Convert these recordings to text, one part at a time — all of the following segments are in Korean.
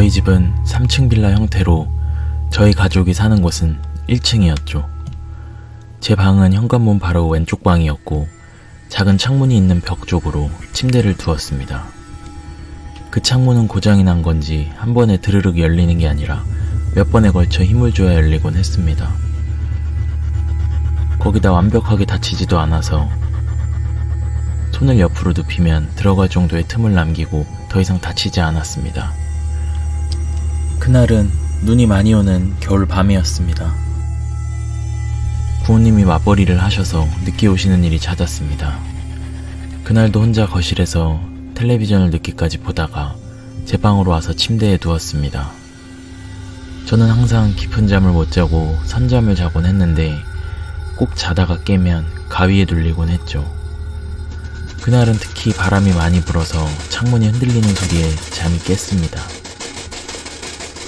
저희 집은 3층 빌라 형태로 저희 가족이 사는 곳은 1층이었죠. 제 방은 현관문 바로 왼쪽 방이었고 작은 창문이 있는 벽 쪽으로 침대를 두었습니다. 그 창문은 고장이 난 건지 한 번에 드르륵 열리는 게 아니라 몇 번에 걸쳐 힘을 줘야 열리곤 했습니다. 거기다 완벽하게 닫히지도 않아서 손을 옆으로 눕히면 들어갈 정도의 틈을 남기고 더 이상 닫히지 않았습니다. 그날은 눈이 많이 오는 겨울 밤이었습니다. 부모님이 맞벌이를 하셔서 늦게 오시는 일이 잦았습니다. 그날도 혼자 거실에서 텔레비전을 늦게까지 보다가 제 방으로 와서 침대에 누웠습니다. 저는 항상 깊은 잠을 못 자고 선잠을 자곤 했는데 꼭 자다가 깨면 가위에 눌리곤 했죠. 그날은 특히 바람이 많이 불어서 창문이 흔들리는 소리에 잠이 깼습니다.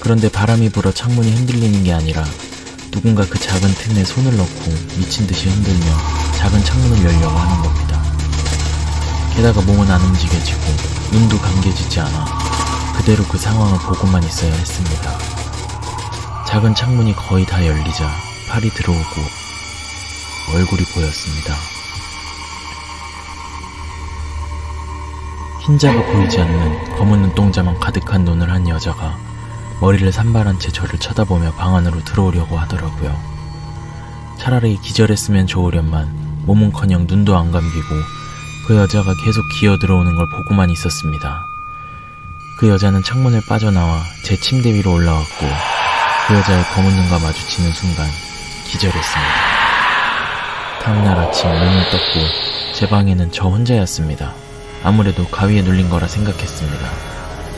그런데 바람이 불어 창문이 흔들리는 게 아니라 누군가 그 작은 틈에 손을 넣고 미친 듯이 흔들며 작은 창문을 열려고 하는 겁니다. 게다가 몸은 안 움직여지고 눈도 감겨지지 않아 그대로 그 상황을 보고만 있어야 했습니다. 작은 창문이 거의 다 열리자 팔이 들어오고 얼굴이 보였습니다. 흰자가 보이지 않는 검은 눈동자만 가득한 눈을 한 여자가 머리를 산발한 채 저를 쳐다보며 방 안으로 들어오려고 하더라고요. 차라리 기절했으면 좋으련만 몸은커녕 눈도 안 감기고 그 여자가 계속 기어 들어오는 걸 보고만 있었습니다. 그 여자는 창문을 빠져나와 제 침대 위로 올라왔고 그 여자의 검은 눈과 마주치는 순간 기절했습니다. 다음날 아침 눈을 떴고 제 방에는 저 혼자였습니다. 아무래도 가위에 눌린 거라 생각했습니다.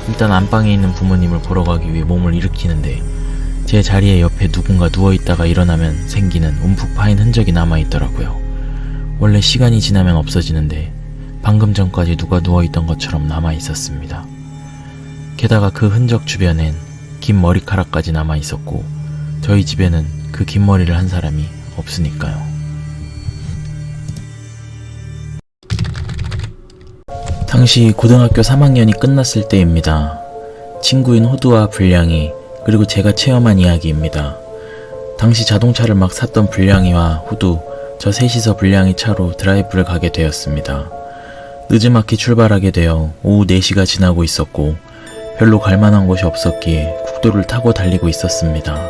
일단 안방에 있는 부모님을 보러 가기 위해 몸을 일으키는데 제 자리에 옆에 누군가 누워있다가 일어나면 생기는 움푹 파인 흔적이 남아있더라고요. 원래 시간이 지나면 없어지는데 방금 전까지 누가 누워있던 것처럼 남아있었습니다. 게다가 그 흔적 주변엔 긴 머리카락까지 남아있었고 저희 집에는 그 긴 머리를 한 사람이 없으니까요. 당시 고등학교 3학년이 끝났을 때입니다. 친구인 호두와 불량이 그리고 제가 체험한 이야기입니다. 당시 자동차를 막 샀던 불량이와 호두, 저 셋이서 불량이 차로 드라이브를 가게 되었습니다. 늦지막히 출발하게 되어 오후 4시가 지나고 있었고 별로 갈만한 곳이 없었기에 국도를 타고 달리고 있었습니다.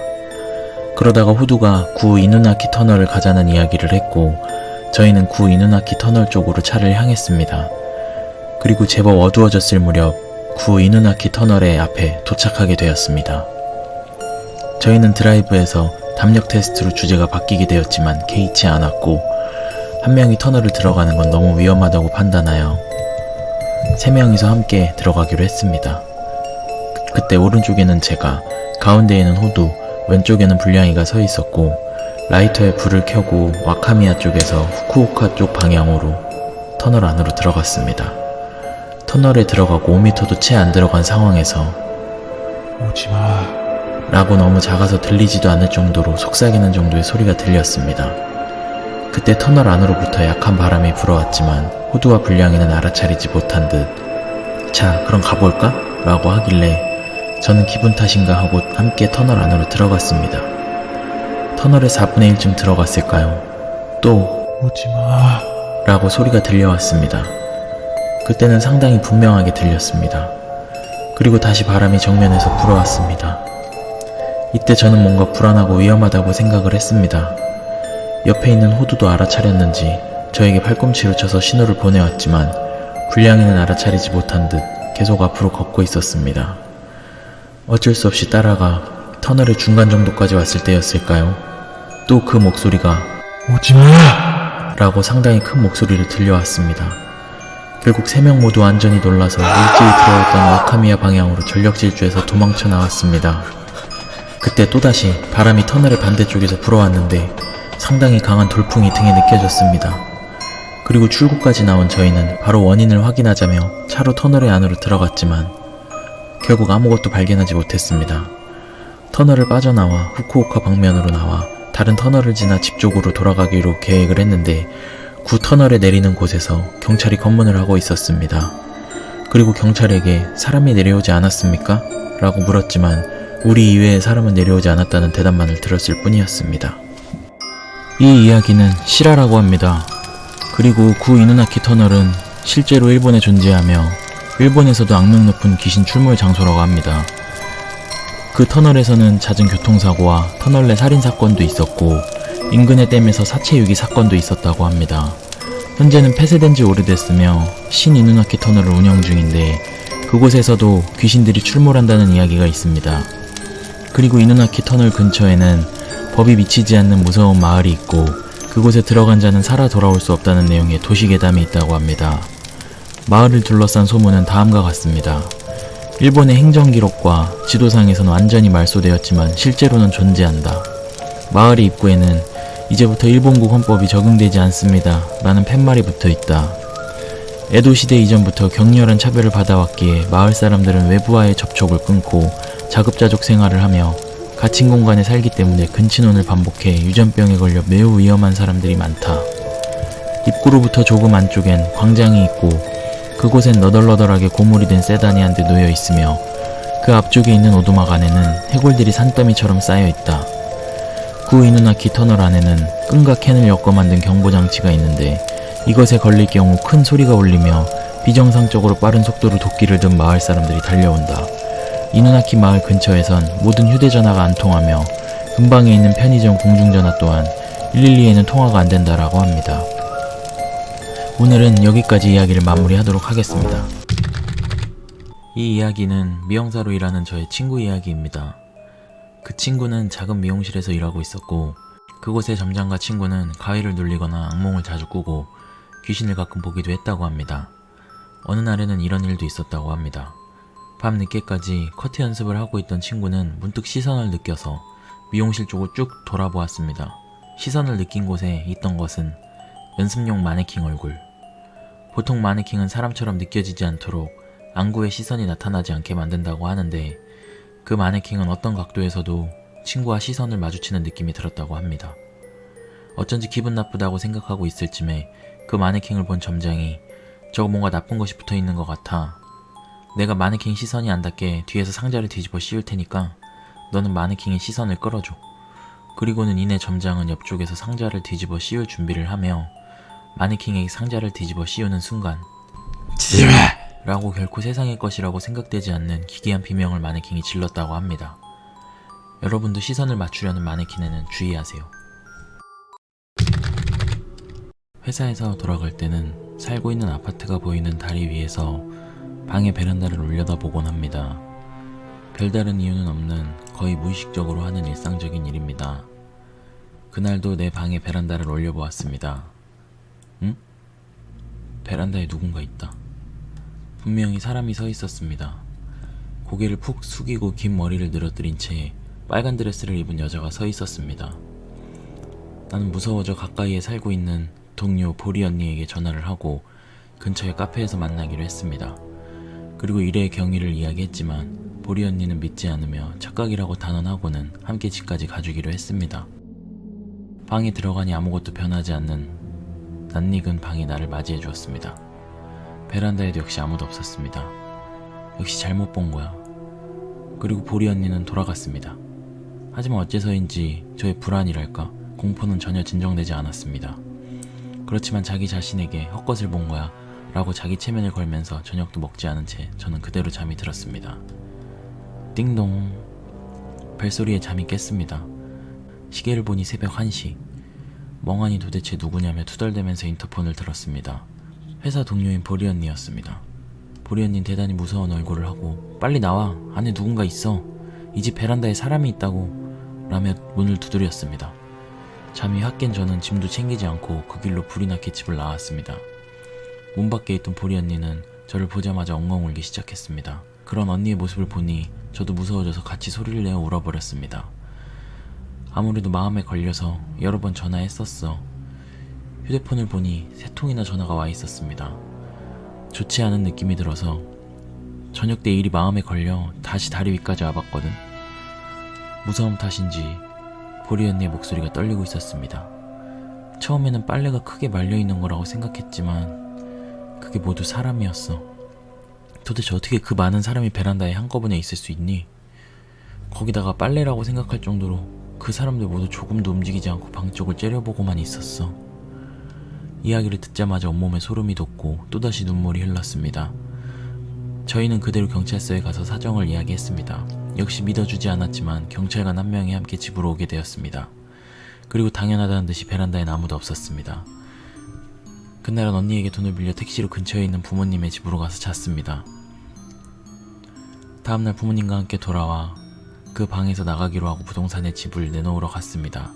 그러다가 호두가 구 이누나키 터널을 가자는 이야기를 했고 저희는 구 이누나키 터널 쪽으로 차를 향했습니다. 그리고 제법 어두워졌을 무렵 구 이누나키 터널의 앞에 도착하게 되었습니다. 저희는 드라이브에서 담력 테스트로 주제가 바뀌게 되었지만 개의치 않았고 한 명이 터널을 들어가는 건 너무 위험하다고 판단하여 세 명이서 함께 들어가기로 했습니다. 그- 그때 오른쪽에는 제가, 가운데에는 호두, 왼쪽에는 불량이가 서 있었고 라이터에 불을 켜고 와카미야 쪽에서 후쿠오카 쪽 방향으로 터널 안으로 들어갔습니다. 터널에 들어가고 5m도 채 안 들어간 상황에서 오지마. 라고 너무 작아서 들리지도 않을 정도로 속삭이는 정도의 소리가 들렸습니다. 그때 터널 안으로부터 약한 바람이 불어왔지만 호두와 불량이는 알아차리지 못한 듯 자, 그럼 가볼까? 라고 하길래 저는 기분 탓인가 하고 함께 터널 안으로 들어갔습니다. 터널에 4분의 1쯤 들어갔을까요? 또 오지마. 라고 소리가 들려왔습니다. 그때는 상당히 분명하게 들렸습니다. 그리고 다시 바람이 정면에서 불어왔습니다. 이때 저는 뭔가 불안하고 위험하다고 생각을 했습니다. 옆에 있는 호두도 알아차렸는지 저에게 팔꿈치로 쳐서 신호를 보내왔지만 불량이는 알아차리지 못한 듯 계속 앞으로 걷고 있었습니다. 어쩔 수 없이 따라가 터널의 중간 정도까지 왔을 때였을까요? 또 그 목소리가 오지마. 라고 상당히 큰 목소리로 들려왔습니다. 결국 세 명 모두 완전히 놀라서 일제히 들어왔던 와카미야 방향으로 전력 질주해서 도망쳐 나왔습니다. 그때 또다시 바람이 터널의 반대쪽에서 불어왔는데 상당히 강한 돌풍이 등에 느껴졌습니다. 그리고 출구까지 나온 저희는 바로 원인을 확인하자며 차로 터널의 안으로 들어갔지만 결국 아무것도 발견하지 못했습니다. 터널을 빠져나와 후쿠오카 방면으로 나와 다른 터널을 지나 집 쪽으로 돌아가기로 계획을 했는데 구 터널에 내리는 곳에서 경찰이 검문을 하고 있었습니다. 그리고 경찰에게 사람이 내려오지 않았습니까? 라고 물었지만 우리 이외에 사람은 내려오지 않았다는 대답만을 들었을 뿐이었습니다. 이 이야기는 실화라고 합니다. 그리고 구 이누나키 터널은 실제로 일본에 존재하며 일본에서도 악명 높은 귀신 출몰 장소라고 합니다. 그 터널에서는 잦은 교통사고와 터널 내 살인 사건도 있었고 인근의 댐에서 사체 유기 사건도 있었다고 합니다. 현재는 폐쇄된 지 오래됐으며 신이누나키 터널을 운영 중인데 그곳에서도 귀신들이 출몰한다는 이야기가 있습니다. 그리고 이누나키 터널 근처에는 법이 미치지 않는 무서운 마을이 있고 그곳에 들어간 자는 살아 돌아올 수 없다는 내용의 도시 괴담이 있다고 합니다. 마을을 둘러싼 소문은 다음과 같습니다. 일본의 행정 기록과 지도상에서는 완전히 말소되었지만 실제로는 존재한다. 마을의 입구에는 이제부터 일본국 헌법이 적용되지 않습니다. 라는 팻말이 붙어 있다. 에도 시대 이전부터 격렬한 차별을 받아왔기에 마을 사람들은 외부와의 접촉을 끊고 자급자족 생활을 하며 갇힌 공간에 살기 때문에 근친혼을 반복해 유전병에 걸려 매우 위험한 사람들이 많다. 입구로부터 조금 안쪽엔 광장이 있고 그곳엔 너덜너덜하게 고물이 된 세단이 한 대 놓여 있으며 그 앞쪽에 있는 오두막 안에는 해골들이 산더미처럼 쌓여 있다. 구 이누나키 터널 안에는 끈과 캔을 엮어 만든 경보장치가 있는데 이것에 걸릴 경우 큰 소리가 울리며 비정상적으로 빠른 속도로 도끼를 든 마을 사람들이 달려온다. 이누나키 마을 근처에선 모든 휴대전화가 안 통하며 근방에 있는 편의점 공중전화 또한 112에는 통화가 안 된다라고 합니다. 오늘은 여기까지 이야기를 마무리하도록 하겠습니다. 이 이야기는 미용사로 일하는 저의 친구 이야기입니다. 그 친구는 작은 미용실에서 일하고 있었고 그곳의 점장과 친구는 가위를 눌리거나 악몽을 자주 꾸고 귀신을 가끔 보기도 했다고 합니다. 어느 날에는 이런 일도 있었다고 합니다. 밤 늦게까지 커트 연습을 하고 있던 친구는 문득 시선을 느껴서 미용실 쪽을 쭉 돌아보았습니다. 시선을 느낀 곳에 있던 것은 연습용 마네킹 얼굴. 보통 마네킹은 사람처럼 느껴지지 않도록 안구에 시선이 나타나지 않게 만든다고 하는데 그 마네킹은 어떤 각도에서도 친구와 시선을 마주치는 느낌이 들었다고 합니다. 어쩐지 기분 나쁘다고 생각하고 있을 쯤에 그 마네킹을 본 점장이 저거 뭔가 나쁜 것이 붙어 있는 것 같아. 내가 마네킹 시선이 안 닿게 뒤에서 상자를 뒤집어 씌울 테니까 너는 마네킹의 시선을 끌어줘. 그리고는 이내 점장은 옆쪽에서 상자를 뒤집어 씌울 준비를 하며 마네킹에게 상자를 뒤집어 씌우는 순간 지마! 라고 결코 세상의 것이라고 생각되지 않는 기괴한 비명을 마네킹이 질렀다고 합니다. 여러분도 시선을 맞추려는 마네킹에는 주의하세요. 회사에서 돌아갈 때는 살고 있는 아파트가 보이는 다리 위에서 방의 베란다를 올려다보곤 합니다. 별다른 이유는 없는 거의 무의식적으로 하는 일상적인 일입니다. 그날도 내 방의 베란다를 올려보았습니다. 응? 베란다에 누군가 있다. 분명히 사람이 서 있었습니다. 고개를 푹 숙이고 긴 머리를 늘어뜨린 채 빨간 드레스를 입은 여자가 서 있었습니다. 나는 무서워져 가까이에 살고 있는 동료 보리 언니에게 전화를 하고 근처의 카페에서 만나기로 했습니다. 그리고 일의 경위를 이야기했지만 보리 언니는 믿지 않으며 착각이라고 단언하고는 함께 집까지 가주기로 했습니다. 방에 들어가니 아무것도 변하지 않는 낯익은 방이 나를 맞이해 주었습니다. 베란다에도 역시 아무도 없었습니다. 역시 잘못 본 거야. 그리고 보리 언니는 돌아갔습니다. 하지만 어째서인지 저의 불안이랄까 공포는 전혀 진정되지 않았습니다. 그렇지만 자기 자신에게 헛것을 본 거야 라고 자기 체면을 걸면서 저녁도 먹지 않은 채 저는 그대로 잠이 들었습니다. 띵동 벨소리에 잠이 깼습니다. 시계를 보니 새벽 1시 멍하니 도대체 누구냐며 투덜대면서 인터폰을 들었습니다. 회사 동료인 보리 언니였습니다. 보리 언니는 대단히 무서운 얼굴을 하고 빨리 나와 안에 누군가 있어 이 집 베란다에 사람이 있다고 라며 문을 두드렸습니다. 잠이 확 깬 저는 짐도 챙기지 않고 그 길로 불이 나게 집을 나왔습니다. 문 밖에 있던 보리 언니는 저를 보자마자 엉엉 울기 시작했습니다. 그런 언니의 모습을 보니 저도 무서워져서 같이 소리를 내어 울어버렸습니다. 아무래도 마음에 걸려서 여러 번 전화했었어. 휴대폰을 보니 세 통이나 전화가 와 있었습니다. 좋지 않은 느낌이 들어서 저녁 때 일이 마음에 걸려 다시 다리 위까지 와봤거든. 무서움 탓인지 보리 언니의 목소리가 떨리고 있었습니다. 처음에는 빨래가 크게 말려 있는 거라고 생각했지만 그게 모두 사람이었어. 도대체 어떻게 그 많은 사람이 베란다에 한꺼번에 있을 수 있니? 거기다가 빨래라고 생각할 정도로 그 사람들 모두 조금도 움직이지 않고 방 쪽을 째려보고만 있었어. 이야기를 듣자마자 온몸에 소름이 돋고 또다시 눈물이 흘렀습니다. 저희는 그대로 경찰서에 가서 사정을 이야기했습니다. 역시 믿어주지 않았지만 경찰관 한 명이 함께 집으로 오게 되었습니다. 그리고 당연하다는 듯이 베란다엔 아무도 없었습니다. 그날은 언니에게 돈을 빌려 택시로 근처에 있는 부모님의 집으로 가서 잤습니다. 다음날 부모님과 함께 돌아와 그 방에서 나가기로 하고 부동산에 집을 내놓으러 갔습니다.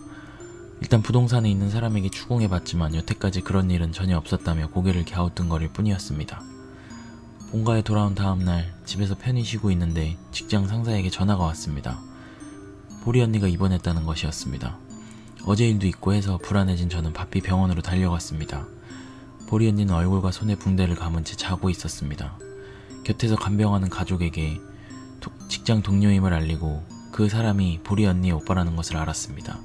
일단 부동산에 있는 사람에게 추궁해봤지만 여태까지 그런 일은 전혀 없었다며 고개를 갸우뚱거릴 뿐이었습니다. 본가에 돌아온 다음날 집에서 편히 쉬고 있는데 직장 상사에게 전화가 왔습니다. 보리 언니가 입원했다는 것이었습니다. 어제 일도 있고 해서 불안해진 저는 바삐 병원으로 달려갔습니다. 보리 언니는 얼굴과 손에 붕대를 감은 채 자고 있었습니다. 곁에서 간병하는 가족에게 도- 직장 동료임을 알리고 그 사람이 보리 언니의 오빠라는 것을 알았습니다.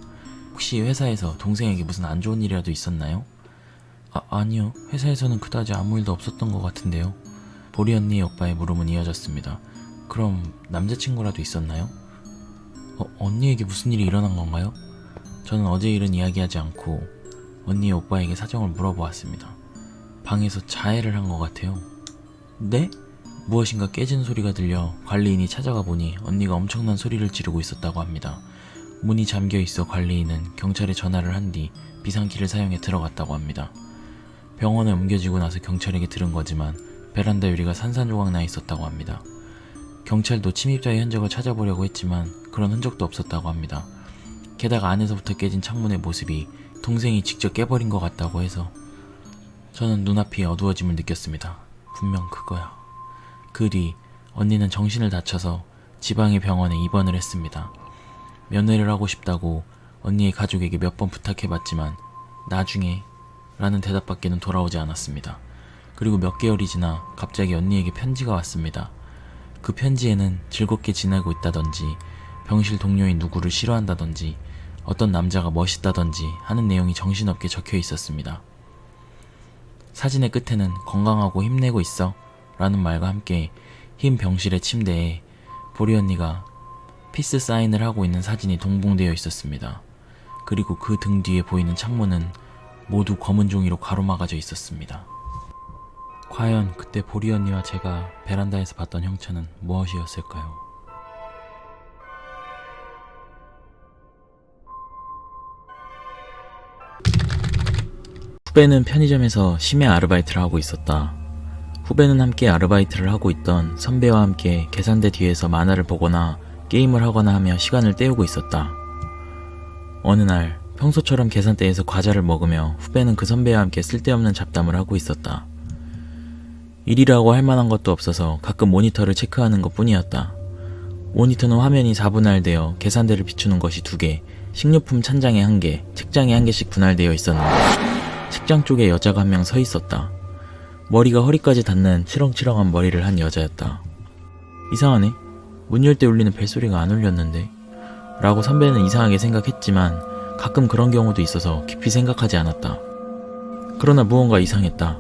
혹시 회사에서 동생에게 무슨 안 좋은 일이라도 있었나요? 아, 아니요. 회사에서는 그다지 아무 일도 없었던 것 같은데요. 보리 언니의 오빠의 물음은 이어졌습니다. 그럼 남자친구라도 있었나요? 어, 언니에게 무슨 일이 일어난 건가요? 저는 어제 일은 이야기하지 않고 언니의 오빠에게 사정을 물어보았습니다. 방에서 자해를 한 것 같아요. 네? 무엇인가 깨지는 소리가 들려 관리인이 찾아가 보니 언니가 엄청난 소리를 지르고 있었다고 합니다. 문이 잠겨 있어 관리인은 경찰에 전화를 한 뒤 비상키를 사용해 들어갔다고 합니다. 병원에 옮겨지고 나서 경찰에게 들은 거지만 베란다 유리가 산산조각 나 있었다고 합니다. 경찰도 침입자의 흔적을 찾아보려고 했지만 그런 흔적도 없었다고 합니다. 게다가 안에서부터 깨진 창문의 모습이 동생이 직접 깨버린 것 같다고 해서 저는 눈앞이 어두워짐을 느꼈습니다. 분명 그거야. 그 뒤 언니는 정신을 다쳐서 지방의 병원에 입원을 했습니다. 면회를 하고 싶다고 언니의 가족에게 몇 번 부탁해봤지만 나중에 라는 대답밖에는 돌아오지 않았습니다. 그리고 몇 개월이 지나 갑자기 언니에게 편지가 왔습니다. 그 편지에는 즐겁게 지내고 있다던지 병실 동료인 누구를 싫어한다던지 어떤 남자가 멋있다던지 하는 내용이 정신없게 적혀 있었습니다. 사진의 끝에는 건강하고 힘내고 있어 라는 말과 함께 흰 병실의 침대에 보리 언니가 피스 사인을 하고 있는 사진이 동봉되어 있었습니다. 그리고 그 등 뒤에 보이는 창문은 모두 검은 종이로 가로막아져 있었습니다. 과연 그때 보리 언니와 제가 베란다에서 봤던 형체는 무엇이었을까요? 후배는 편의점에서 심야 아르바이트를 하고 있었다. 후배는 함께 아르바이트를 하고 있던 선배와 함께 계산대 뒤에서 만화를 보거나 게임을 하거나 하며 시간을 때우고 있었다. 어느 날 평소처럼 계산대에서 과자를 먹으며 후배는 그 선배와 함께 쓸데없는 잡담을 하고 있었다. 일이라고 할 만한 것도 없어서 가끔 모니터를 체크하는 것 뿐이었다. 모니터는 화면이 4분할되어 계산대를 비추는 것이 2개, 식료품 찬장에 1개, 책장에 1개씩 분할되어 있었는데 책장 쪽에 여자가 한 명 서 있었다. 머리가 허리까지 닿는 치렁치렁한 머리를 한 여자였다. 이상하네. 문 열 때 울리는 벨소리가 안 울렸는데. 라고 선배는 이상하게 생각했지만 가끔 그런 경우도 있어서 깊이 생각하지 않았다. 그러나 무언가 이상했다.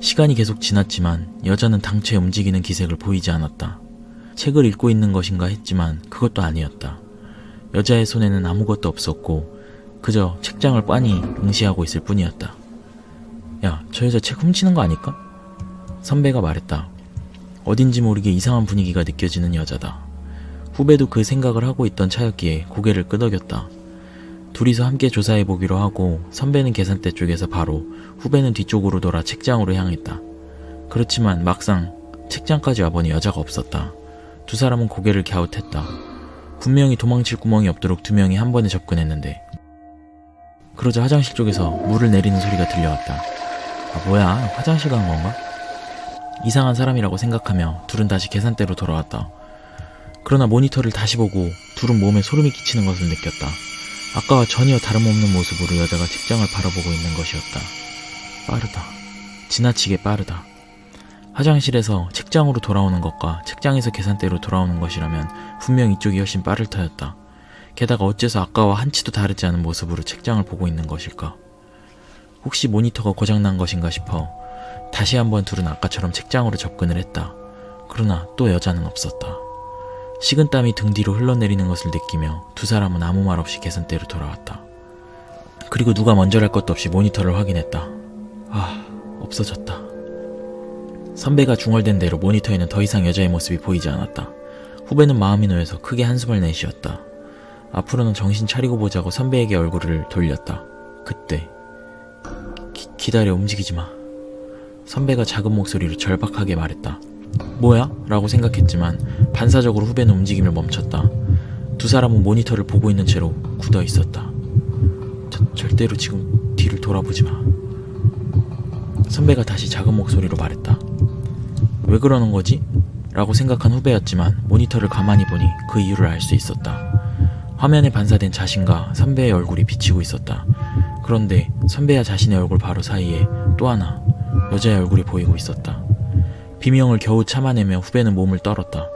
시간이 계속 지났지만 여자는 당최 움직이는 기색을 보이지 않았다. 책을 읽고 있는 것인가 했지만 그것도 아니었다. 여자의 손에는 아무것도 없었고 그저 책장을 빤히 응시하고 있을 뿐이었다. 야, 저 여자 책 훔치는 거 아닐까? 선배가 말했다. 어딘지 모르게 이상한 분위기가 느껴지는 여자다. 후배도 그 생각을 하고 있던 차였기에 고개를 끄덕였다. 둘이서 함께 조사해 보기로 하고 선배는 계산대 쪽에서 바로 후배는 뒤쪽으로 돌아 책장으로 향했다. 그렇지만 막상 책장까지 와보니 여자가 없었다. 두 사람은 고개를 갸웃했다. 분명히 도망칠 구멍이 없도록 두 명이 한 번에 접근했는데 그러자 화장실 쪽에서 물을 내리는 소리가 들려왔다. 아 뭐야 화장실 간 건가? 이상한 사람이라고 생각하며 둘은 다시 계산대로 돌아왔다. 그러나 모니터를 다시 보고 둘은 몸에 소름이 끼치는 것을 느꼈다. 아까와 전혀 다름없는 모습으로 여자가 책장을 바라보고 있는 것이었다. 빠르다. 지나치게 빠르다. 화장실에서 책장으로 돌아오는 것과 책장에서 계산대로 돌아오는 것이라면 분명 이쪽이 훨씬 빠를 터였다. 게다가 어째서 아까와 한치도 다르지 않은 모습으로 책장을 보고 있는 것일까? 혹시 모니터가 고장난 것인가 싶어 다시 한번 둘은 아까처럼 책장으로 접근을 했다. 그러나 또 여자는 없었다. 식은땀이 등 뒤로 흘러내리는 것을 느끼며 두 사람은 아무 말 없이 계산대로 돌아왔다. 그리고 누가 먼저랄 것도 없이 모니터를 확인했다. 아, 없어졌다. 선배가 중얼댄 대로 모니터에는 더 이상 여자의 모습이 보이지 않았다. 후배는 마음이 놓여서 크게 한숨을 내쉬었다. 앞으로는 정신 차리고 보자고 선배에게 얼굴을 돌렸다. 그때 기, 기다려 움직이지 마. 선배가 작은 목소리로 절박하게 말했다. 뭐야? 라고 생각했지만 반사적으로 후배는 움직임을 멈췄다. 두 사람은 모니터를 보고 있는 채로 굳어 있었다. 저- 절대로 지금 뒤를 돌아보지 마. 선배가 다시 작은 목소리로 말했다. 왜 그러는 거지? 라고 생각한 후배였지만 모니터를 가만히 보니 그 이유를 알 수 있었다. 화면에 반사된 자신과 선배의 얼굴이 비치고 있었다. 그런데 선배와 자신의 얼굴 바로 사이에 또 하나 여자의 얼굴이 보이고 있었다. 비명을 겨우 참아내며 후배는 몸을 떨었다.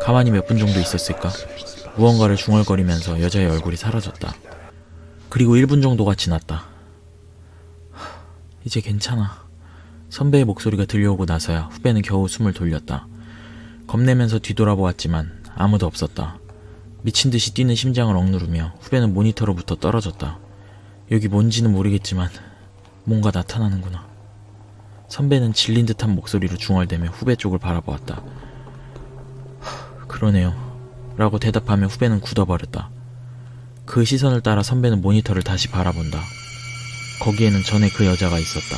가만히 몇 분 정도 있었을까? 무언가를 중얼거리면서 여자의 얼굴이 사라졌다. 그리고 1분 정도가 지났다. 하, 이제 괜찮아. 선배의 목소리가 들려오고 나서야 후배는 겨우 숨을 돌렸다. 겁내면서 뒤돌아보았지만 아무도 없었다. 미친 듯이 뛰는 심장을 억누르며 후배는 모니터로부터 떨어졌다. 여기 뭔지는 모르겠지만 뭔가 나타나는구나. 선배는 질린 듯한 목소리로 중얼대며 후배 쪽을 바라보았다. 하, 그러네요. 라고 대답하며 후배는 굳어버렸다. 그 시선을 따라 선배는 모니터를 다시 바라본다. 거기에는 전에 그 여자가 있었다.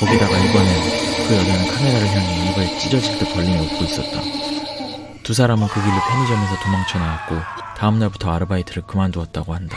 거기다가 이번엔 그 여자는 카메라를 향해 입을 찢어질 듯 벌리며 웃고 있었다. 두 사람은 그 길로 편의점에서 도망쳐 나왔고 다음날부터 아르바이트를 그만두었다고 한다.